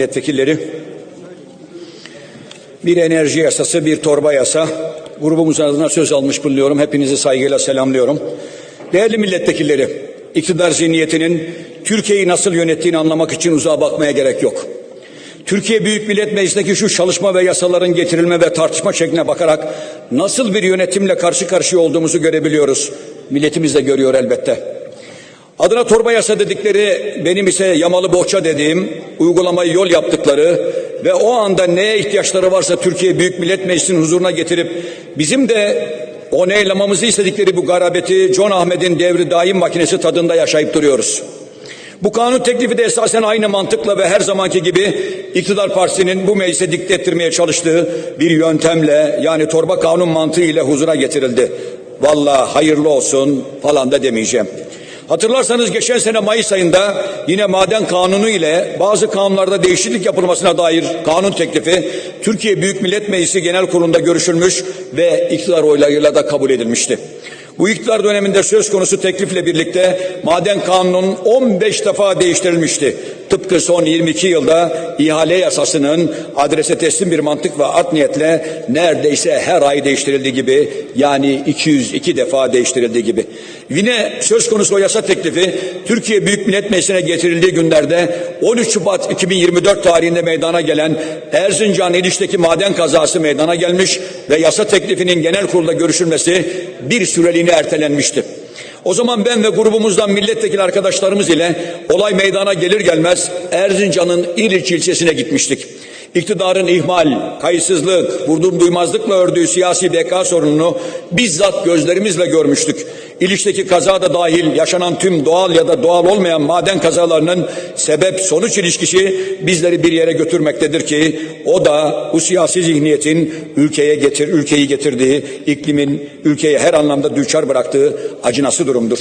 milletvekilleri bir enerji yasası, bir torba yasa. Grubumuz adına söz almış bulunuyorum. Hepinizi saygıyla selamlıyorum. Değerli milletvekilleri, iktidar zihniyetinin Türkiye'yi nasıl yönettiğini anlamak için uzağa bakmaya gerek yok. Türkiye Büyük Millet Meclisi'ndeki şu çalışma ve yasaların getirilme ve tartışma şekline bakarak nasıl bir yönetimle karşı karşıya olduğumuzu görebiliyoruz. Milletimiz de görüyor elbette. Adına torba yasa dedikleri benim ise yamalı bohça dediğim uygulamayı yol yaptıkları ve o anda neye ihtiyaçları varsa Türkiye Büyük Millet Meclisi'nin huzuruna getirip bizim de onaylamamızı istedikleri bu garabeti John Ahmet'in devri daim makinesi tadında yaşayıp duruyoruz. Bu kanun teklifi de esasen aynı mantıkla ve her zamanki gibi iktidar partisinin bu meclise dikte ettirmeye çalıştığı bir yöntemle yani torba kanun mantığı ile huzura getirildi. Vallahi hayırlı olsun falan da demeyeceğim. Hatırlarsanız geçen sene Mayıs ayında yine maden kanunu ile bazı kanunlarda değişiklik yapılmasına dair kanun teklifi Türkiye Büyük Millet Meclisi Genel Kurulu'nda görüşülmüş ve iktidar oylarıyla da kabul edilmişti. Bu iktidar döneminde söz konusu teklifle birlikte maden kanunun 15 defa değiştirilmişti. Tıpkı son 22 yılda ihale yasasının adrese teslim bir mantık ve art niyetle neredeyse her ay değiştirildiği gibi yani 202 defa değiştirildiği gibi. Yine söz konusu o yasa teklifi Türkiye Büyük Millet Meclisi'ne getirildiği günlerde 13 Şubat 2024 tarihinde meydana gelen Erzincan İliş'teki maden kazası meydana gelmiş ve yasa teklifinin genel kurulda görüşülmesi bir süreliğine ertelenmişti. O zaman ben ve grubumuzdan milletvekili arkadaşlarımız ile olay meydana gelir gelmez Erzincan'ın İliç ilçesine gitmiştik. İktidarın ihmal, kayıtsızlık, vurdum duymazlıkla ördüğü siyasi beka sorununu bizzat gözlerimizle görmüştük. İliç'teki kaza da dahil yaşanan tüm doğal ya da doğal olmayan maden kazalarının sebep sonuç ilişkisi bizleri bir yere götürmektedir ki o da bu siyasi zihniyetin ülkeye getir ülkeyi getirdiği iklimin ülkeye her anlamda düçar bıraktığı acınası durumdur.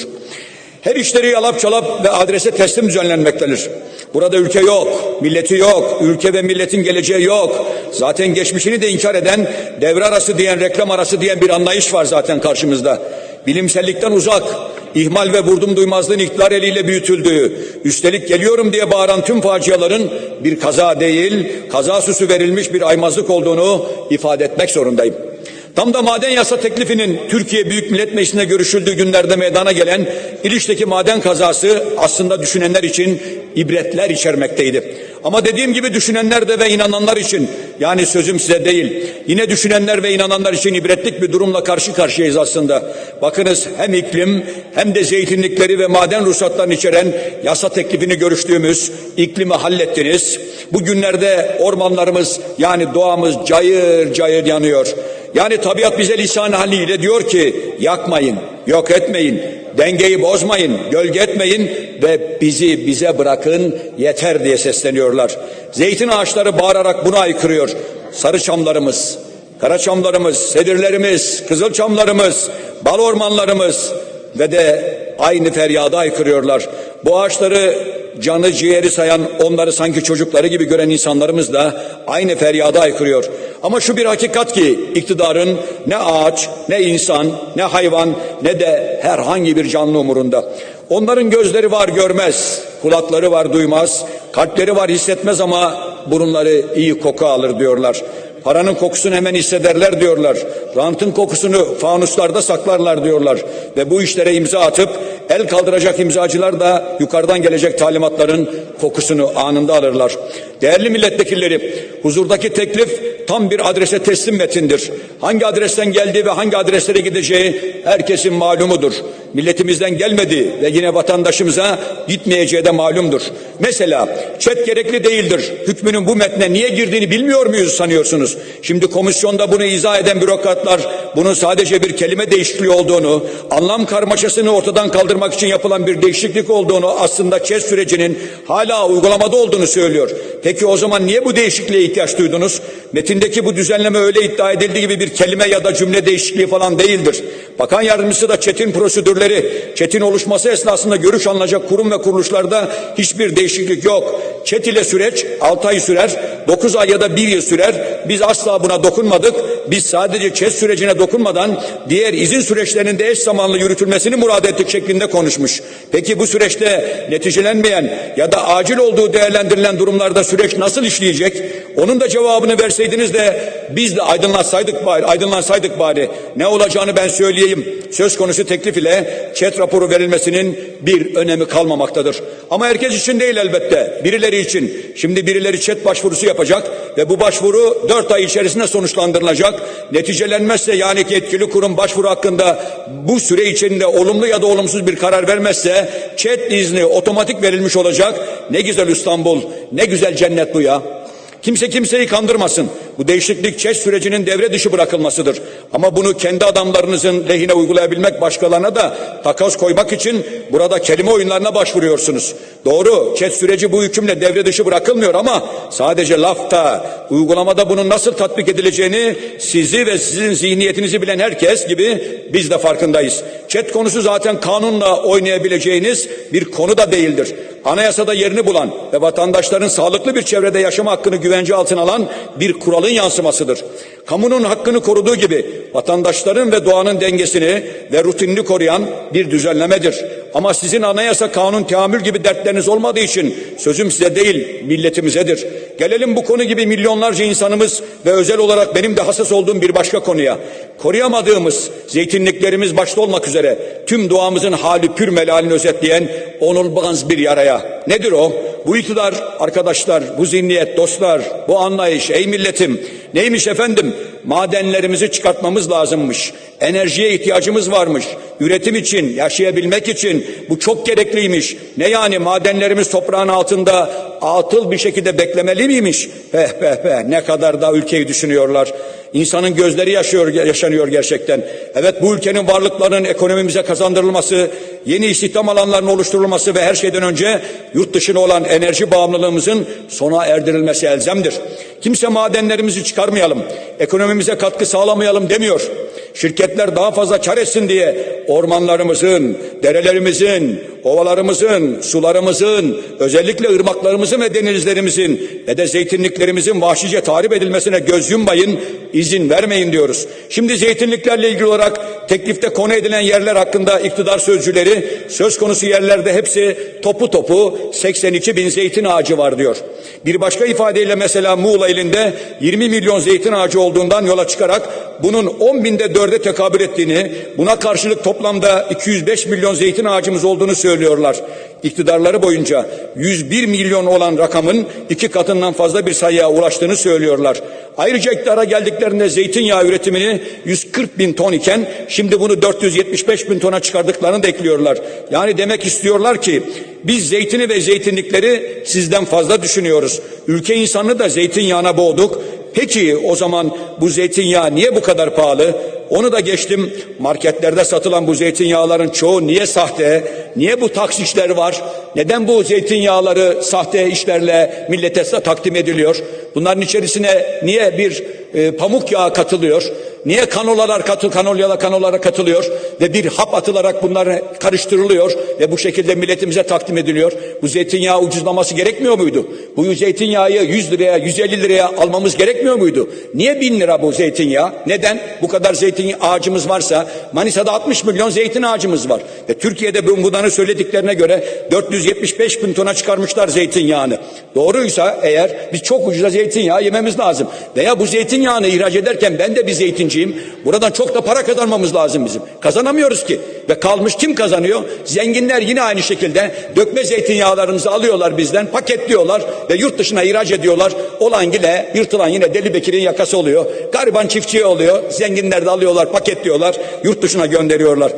Her işleri yalap çalap ve adrese teslim düzenlenmektedir. Burada ülke yok, milleti yok, ülke ve milletin geleceği yok. Zaten geçmişini de inkar eden, devre arası diyen, reklam arası diyen bir anlayış var zaten karşımızda. Bilimsellikten uzak, ihmal ve vurdum duymazlığın iktidar eliyle büyütüldüğü, üstelik geliyorum diye bağıran tüm faciaların bir kaza değil, kaza süsü verilmiş bir aymazlık olduğunu ifade etmek zorundayım. Tam da maden yasa teklifinin Türkiye Büyük Millet Meclisi'nde görüşüldüğü günlerde meydana gelen İliç'teki maden kazası aslında düşünenler için ibretler içermekteydi. Ama dediğim gibi düşünenler de ve inananlar için yani sözüm size değil yine düşünenler ve inananlar için ibretlik bir durumla karşı karşıyayız aslında. Bakınız hem iklim hem de zeytinlikleri ve maden ruhsatlarını içeren yasa teklifini görüştüğümüz iklimi hallettiniz. Bugünlerde ormanlarımız yani doğamız cayır cayır yanıyor. Yani tabiat bize lisan haliyle diyor ki yakmayın, yok etmeyin, dengeyi bozmayın, gölge etmeyin ve bizi bize bırakın yeter diye sesleniyorlar. Zeytin ağaçları bağırarak buna aykırıyor. Sarı çamlarımız, kara çamlarımız, sedirlerimiz, kızıl çamlarımız, bal ormanlarımız ve de aynı feryada aykırıyorlar. Bu ağaçları canı ciğeri sayan onları sanki çocukları gibi gören insanlarımız da aynı feryada aykırıyor. Ama şu bir hakikat ki iktidarın ne ağaç, ne insan, ne hayvan, ne de herhangi bir canlı umurunda. Onların gözleri var görmez, kulakları var duymaz, kalpleri var hissetmez ama burunları iyi koku alır diyorlar. Paranın kokusunu hemen hissederler diyorlar. Rantın kokusunu fanuslarda saklarlar diyorlar. Ve bu işlere imza atıp el kaldıracak imzacılar da yukarıdan gelecek talimatların kokusunu anında alırlar. Değerli milletvekilleri, huzurdaki teklif tam bir adrese teslim metindir. Hangi adresten geldiği ve hangi adreslere gideceği herkesin malumudur. Milletimizden gelmedi ve yine vatandaşımıza gitmeyeceği de malumdur. Mesela çet gerekli değildir. Hükmünün bu metne niye girdiğini bilmiyor muyuz sanıyorsunuz? Şimdi komisyonda bunu izah eden bürokratlar bunun sadece bir kelime değişikliği olduğunu, anlam karmaşasını ortadan kaldırmak için yapılan bir değişiklik olduğunu aslında çet sürecinin hala uygulamada olduğunu söylüyor. Peki o zaman niye bu değişikliğe ihtiyaç duydunuz? Metindeki bu düzenleme öyle iddia edildiği gibi bir kelime ya da cümle değişikliği falan değildir. Bakan yardımcısı da çetin prosedür prosedürleri, çetin oluşması esnasında görüş alınacak kurum ve kuruluşlarda hiçbir değişiklik yok. Çet ile süreç 6 ay sürer, 9 ay ya da 1 yıl sürer. Biz asla buna dokunmadık. Biz sadece çet sürecine dokunmadan diğer izin süreçlerinin de eş zamanlı yürütülmesini murad ettik şeklinde konuşmuş. Peki bu süreçte neticelenmeyen ya da acil olduğu değerlendirilen durumlarda süreç nasıl işleyecek? Onun da cevabını verseydiniz de biz de aydınlansaydık bari, aydınlansaydık bari. Ne olacağını ben söyleyeyim. Söz konusu teklif ile çet raporu verilmesinin bir önemi kalmamaktadır. Ama herkes için değil elbette. Birileri için. Şimdi birileri çet başvurusu yapacak ve bu başvuru dört ay içerisinde sonuçlandırılacak. Neticelenmezse yani yetkili kurum başvuru hakkında bu süre içinde olumlu ya da olumsuz bir karar vermezse çet izni otomatik verilmiş olacak. Ne güzel İstanbul, ne güzel cennet bu ya. Kimse kimseyi kandırmasın. Bu değişiklik çeş sürecinin devre dışı bırakılmasıdır. Ama bunu kendi adamlarınızın lehine uygulayabilmek başkalarına da takas koymak için burada kelime oyunlarına başvuruyorsunuz. Doğru, çeş süreci bu hükümle devre dışı bırakılmıyor ama sadece lafta, uygulamada bunun nasıl tatbik edileceğini sizi ve sizin zihniyetinizi bilen herkes gibi biz de farkındayız. Çet konusu zaten kanunla oynayabileceğiniz bir konu da değildir. Anayasada yerini bulan ve vatandaşların sağlıklı bir çevrede yaşama hakkını güvence altına alan bir kuralın yansımasıdır. Kamunun hakkını koruduğu gibi vatandaşların ve doğanın dengesini ve rutinini koruyan bir düzenlemedir. Ama sizin anayasa, kanun, teamül gibi dertleriniz olmadığı için sözüm size değil milletimizedir. Gelelim bu konu gibi milyonlarca insanımız ve özel olarak benim de hassas olduğum bir başka konuya. Koruyamadığımız zeytinliklerimiz başta olmak üzere tüm doğamızın hali pür melalini özetleyen onulmaz bir yaraya. Nedir o? Bu iktidar arkadaşlar, bu zihniyet dostlar, bu anlayış ey milletim neymiş efendim? Madenlerimizi çıkartmamız lazımmış. Enerjiye ihtiyacımız varmış. Üretim için, yaşayabilmek için bu çok gerekliymiş. Ne yani madenlerimiz toprağın altında atıl bir şekilde beklemeli miymiş? Peh peh peh ne kadar da ülkeyi düşünüyorlar. İnsanın gözleri yaşıyor, yaşanıyor gerçekten. Evet bu ülkenin varlıklarının ekonomimize kazandırılması, yeni istihdam alanlarının oluşturulması ve her şeyden önce yurt dışına olan enerji bağımlılığımızın sona erdirilmesi elzemdir. Kimse madenlerimizi çıkarmayalım, ekonomimize katkı sağlamayalım demiyor. Şirketler daha fazla kar etsin diye ormanlarımızın, derelerimizin, ovalarımızın, sularımızın, özellikle ırmaklarımızın ve denizlerimizin ve de zeytinliklerimizin vahşice tahrip edilmesine göz yummayın, izin vermeyin diyoruz. Şimdi zeytinliklerle ilgili olarak teklifte konu edilen yerler hakkında iktidar sözcüleri söz konusu yerlerde hepsi topu topu 82 bin zeytin ağacı var diyor. Bir başka ifadeyle mesela Muğla ilinde 20 milyon zeytin ağacı olduğundan yola çıkarak bunun 10 binde dörde tekabül ettiğini, buna karşılık toplamda 205 milyon zeytin ağacımız olduğunu söylüyorlar. İktidarları boyunca 101 milyon olan rakamın iki katından fazla bir sayıya ulaştığını söylüyorlar. Ayrıca iktidara geldiklerinde zeytinyağı üretimini 140 bin ton iken şimdi bunu 475 bin tona çıkardıklarını da. Yani demek istiyorlar ki biz zeytini ve zeytinlikleri sizden fazla düşünüyoruz. Ülke insanını da zeytinyağına boğduk. Peki o zaman bu zeytinyağı niye bu kadar pahalı? Onu da geçtim. Marketlerde satılan bu zeytinyağların çoğu niye sahte? Niye bu taksişler var? Neden bu zeytinyağları sahte işlerle millete takdim ediliyor? Bunların içerisine niye bir e, pamuk yağı katılıyor? Niye kanolalar katı kanolyalar kanolara katılıyor ve bir hap atılarak bunlar karıştırılıyor ve bu şekilde milletimize takdim ediliyor? Bu zeytinyağı ucuzlaması gerekmiyor muydu? Bu zeytinyağı 100 liraya 150 liraya almamız gerekmiyor muydu? Niye 1000 lira bu zeytinyağı? Neden? Bu kadar zeytin ağacımız varsa Manisa'da 60 milyon zeytin ağacımız var. Ve Türkiye'de bunları söylediklerine göre 475 bin tona çıkarmışlar zeytinyağını. Doğruysa eğer biz çok ucuza zeytinyağı yememiz lazım. Veya bu zeytinyağını ihraç ederken ben de bir zeytinciyim. Buradan çok da para kazanmamız lazım bizim. Kazanamıyoruz ki. Ve kalmış kim kazanıyor? Zenginler yine aynı şekilde dökme zeytinyağlarımızı alıyorlar bizden, paketliyorlar ve yurt dışına ihraç ediyorlar. Olan yine yırtılan yine Deli Bekir'in yakası oluyor. Gariban çiftçiye oluyor. Zenginler de alıyorlar, paketliyorlar, yurt dışına gönderiyorlar.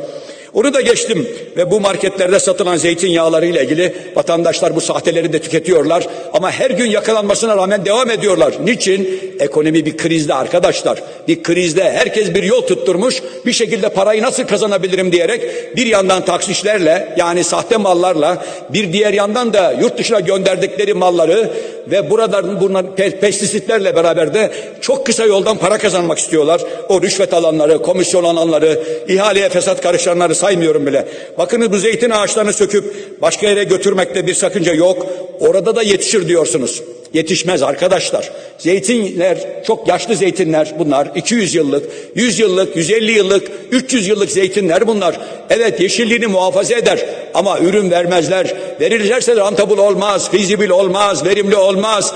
Onu da geçtim ve bu marketlerde satılan zeytinyağları ile ilgili vatandaşlar bu sahteleri de tüketiyorlar ama her gün yakalanmasına rağmen devam ediyorlar. Niçin? Ekonomi bir krizde arkadaşlar. Bir krizde herkes bir yol tutturmuş bir şekilde parayı nasıl kazanabilirim diyerek bir yandan taksişlerle yani sahte mallarla bir diğer yandan da yurt dışına gönderdikleri malları ve buradan bunlar pestisitlerle beraber de çok kısa yoldan para kazanmak istiyorlar. O rüşvet alanları, komisyon alanları, ihaleye fesat karışanları saymıyorum bile. Bakınız bu zeytin ağaçlarını söküp başka yere götürmekte bir sakınca yok. Orada da yetişir diyorsunuz. Yetişmez arkadaşlar. Zeytinler çok yaşlı zeytinler bunlar. 200 yıllık, 100 yıllık, 150 yıllık, 300 yıllık zeytinler bunlar. Evet yeşilliğini muhafaza eder ama ürün vermezler. Verilirse de rentable olmaz, fizibil olmaz, verimli olmaz.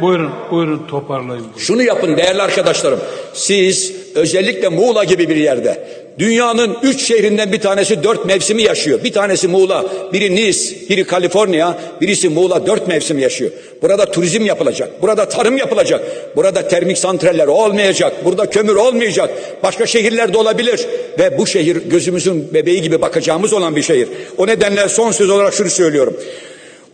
Buyurun, buyurun toparlayın. Şunu yapın değerli arkadaşlarım. Siz özellikle Muğla gibi bir yerde dünyanın üç şehrinden bir tanesi dört mevsimi yaşıyor. Bir tanesi Muğla, biri Nice, biri Kaliforniya, birisi Muğla dört mevsim yaşıyor. Burada turizm yapılacak, burada tarım yapılacak, burada termik santraller olmayacak, burada kömür olmayacak. Başka şehirlerde olabilir ve bu şehir gözümüzün bebeği gibi bakacağımız olan bir şehir. O nedenle son söz olarak şunu söylüyorum.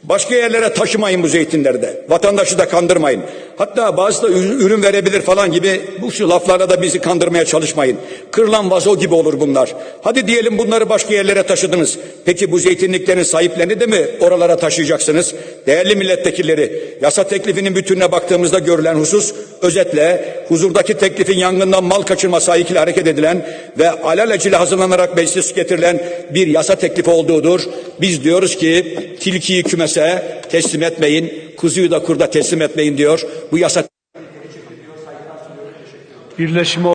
Başka yerlere taşımayın bu zeytinleri de. Vatandaşı da kandırmayın. Hatta bazı da ür- ürün verebilir falan gibi bu şu laflarla da bizi kandırmaya çalışmayın. Kırılan vazo gibi olur bunlar. Hadi diyelim bunları başka yerlere taşıdınız. Peki bu zeytinliklerin sahiplerini de mi oralara taşıyacaksınız? Değerli milletvekilleri, yasa teklifinin bütününe baktığımızda görülen husus özetle huzurdaki teklifin yangından mal kaçırma sahikiyle hareket edilen ve alelacele hazırlanarak meclis getirilen bir yasa teklifi olduğudur. Biz diyoruz ki tilkiyi kümese teslim etmeyin, kuzuyu da kurda teslim etmeyin diyor. Bu yasa Birleşimi